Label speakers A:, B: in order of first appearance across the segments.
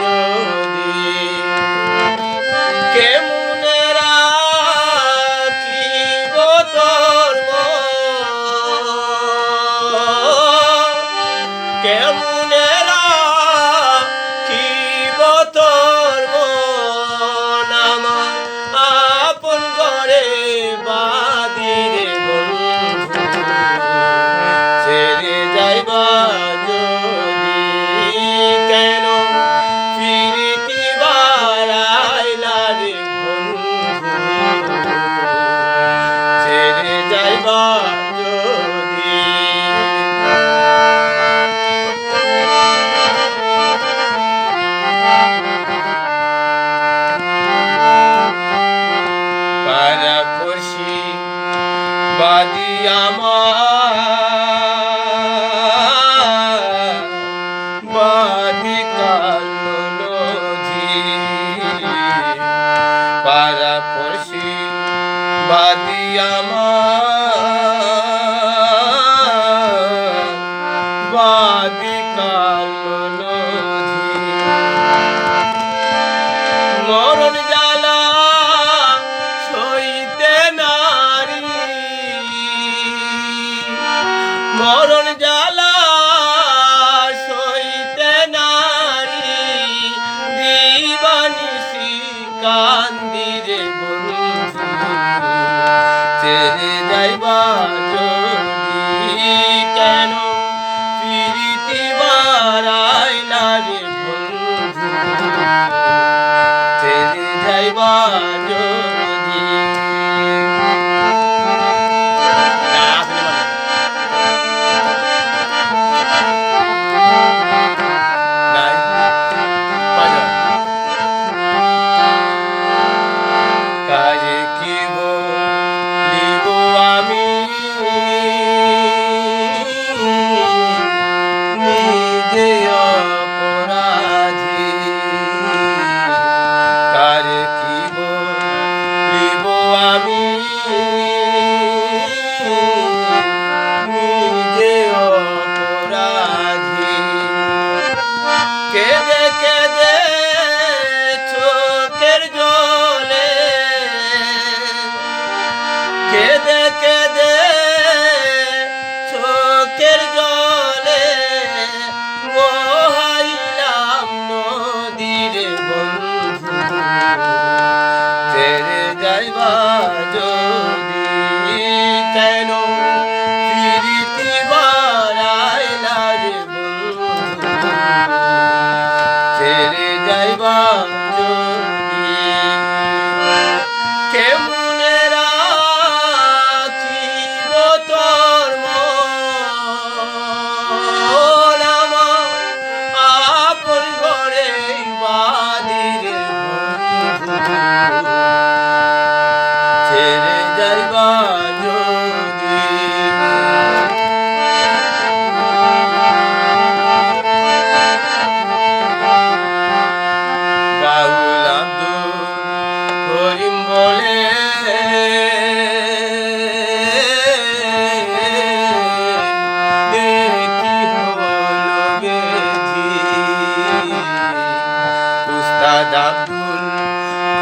A: যদি ছেড়ে যাইবা যদি বাদি আমার বাদি বাদি আমার বাদি কালো নজি মরণ জ্বালা সইতে নারী। মরণ কান্দিরে কেন ফিরিতি বারাইলা রে বন্ধু। যদি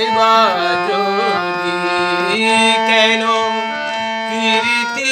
A: যাইবা যদি কেন ফিরিতে